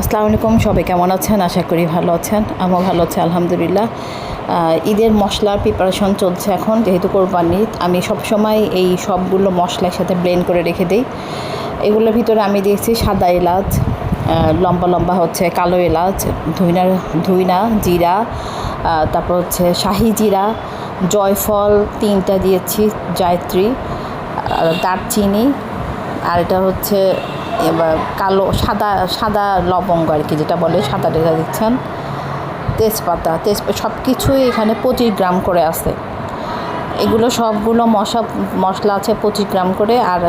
আসসালামু আলাইকুম, সবাই কেমন আছেন? আশা করি ভালো আছেন। আমিও ভালো আছি, আলহামদুলিল্লাহ। ঈদের মশলার প্রিপারেশন চলছে এখন, যেহেতু কোরবানি, আমি সবসময় এই সবগুলো মশলার সাথে ব্লেন্ড করে রেখে দিই। এগুলোর ভিতরে আমি দিয়েছি সাদা এলাচ লম্বা লম্বা হচ্ছে কালো এলাচ ধুইনা ধুইনা, জিরা তারপর হচ্ছে শাহি জিরা, জয়ফল তিনটা দিয়েছি, জায়ত্রী দারচিনি, আর এটা হচ্ছে এবার কালো, সাদা সাদা লবঙ্গ আর কি যেটা বলে, সাদা রেখা দিচ্ছেন তেজপাতা তেজপাতা সব কিছুই এখানে পঁচিশ গ্রাম করে আছে। এগুলো সবগুলো মশা, মশলা আছে পঁচিশ গ্রাম করে। আর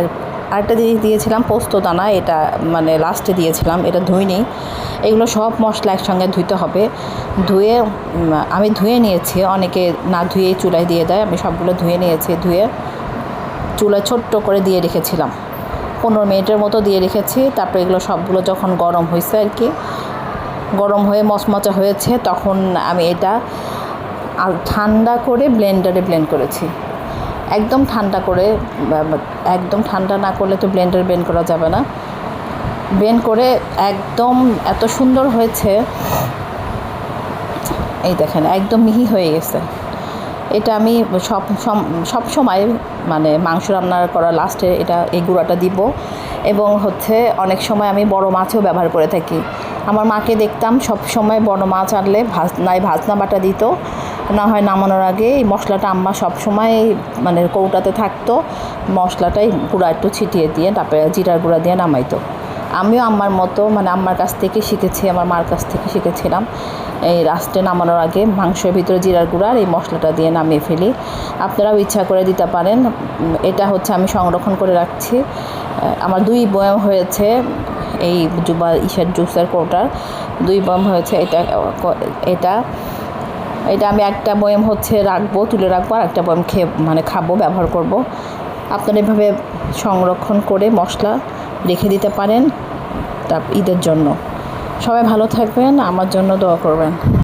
আরেকটা জিনিস দিয়েছিলাম, পোস্ত দানা, এটা মানে লাস্টে দিয়েছিলাম, এটা ধুইনি। এগুলো সব মশলা একসঙ্গে ধুইতে হবে। ধুয়ে আমি ধুয়ে নিয়েছি, অনেকে না ধুয়েই চুলায় দিয়ে দেয়, আমি সবগুলো ধুয়ে নিয়েছি, ধুয়ে চুলা ছোট্ট করে দিয়ে রেখেছিলাম। পনেরো মিনিটের মতো দিয়ে রেখেছি। তারপরে এগুলো সবগুলো যখন গরম হয়েছে আর কি, গরম হয়ে মচমচা হয়েছে, তখন আমি এটা ঠান্ডা করে ব্লেন্ডারে ব্লেন্ড করেছি। একদম ঠান্ডা করে একদম ঠান্ডা না করলে তো ব্লেন্ডারে ব্লেন্ড করা যাবে না। ব্লেন্ড করে একদম এত সুন্দর হয়েছে, এই দেখেন, একদম মিহি হয়ে গেছে। এটা আমি সব সব সময় মানে মাংস রান্না করার লাস্টে এটা এই গুঁড়াটা দিব এবং হচ্ছে অনেক সময় আমি বড় মাছও ব্যবহার করে থাকি। আমার মাকে দেখতাম সব সময় বড় মাছ আনলে ভাজ নাই ভাজনা বাটা দিত। না হয় নামানোর আগে এই মশলাটা আম্মা সব সময় মানে কৌটাতে থাকতো, মশলাটাই গুঁড়া একটু ছিটিয়ে দিয়ে তারপরে জিরার গুঁড়া দিয়ে নামাইতো। আমিও আমার মতো মানে আমার কাছ থেকে শিখেছি, আমার মার কাছ থেকে শিখেছিলাম। এই রাস্টে নামানোর আগে মাংসের ভিতরে জিরার গুঁড়া আর এই মশলাটা দিয়ে নামিয়ে ফেলি। আপনারাও ইচ্ছা করে দিতে পারেন। এটা হচ্ছে আমি সংরক্ষণ করে রাখছি। আমার দুই বয়াম হয়েছে এই জুবা ইসের জুসের কোটার। দুই বয়াম হয়েছে এটা এটা। এটা আমি একটা বয়াম হচ্ছে রাখব, তুলে রাখব, আর একটা বয়াম খেয়ে মানে খাব, ব্যবহার করব। আপনারা এভাবে সংরক্ষণ করে মশলা রেখে দিতে পারেন তা ঈদের জন্য। সবাই ভালো থাকবেন আমার জন্য দোয়া করবেন।